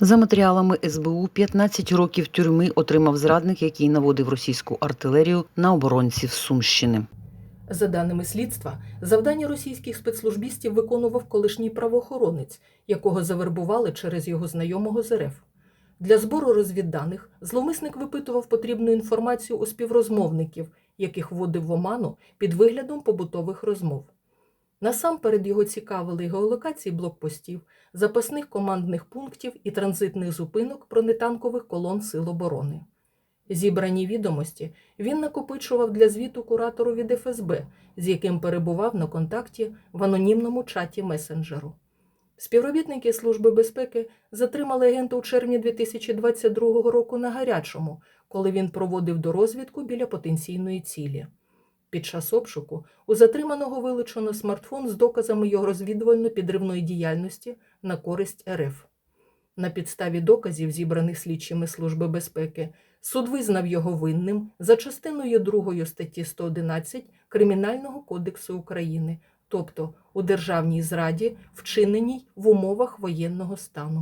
За матеріалами СБУ 15 років тюрми отримав зрадник, який наводив російську артилерію на оборонців Сумщини. За даними слідства, завдання російських спецслужбістів виконував колишній правоохоронець, якого завербували через його знайомого з РФ. Для збору розвідданих зловмисник випитував потрібну інформацію у співрозмовників, яких вводив в оману під виглядом побутових розмов. Насамперед його цікавили геолокації блокпостів, запасних командних пунктів і транзитних зупинок бронетанкових колон Сил оборони. Зібрані відомості він накопичував для звіту куратору від ФСБ, з яким перебував на контакті в анонімному чаті месенджеру. Співробітники Служби безпеки затримали агента у червні 2022 року на гарячому, коли він проводив дорозвідку біля потенційної цілі. Під час обшуку у затриманого вилучено смартфон з доказами його розвідувально-підривної діяльності на користь РФ. На підставі доказів, зібраних слідчими Служби безпеки, суд визнав його винним за частиною 2 статті 111 Кримінального кодексу України, тобто у державній зраді, вчиненій в умовах воєнного стану.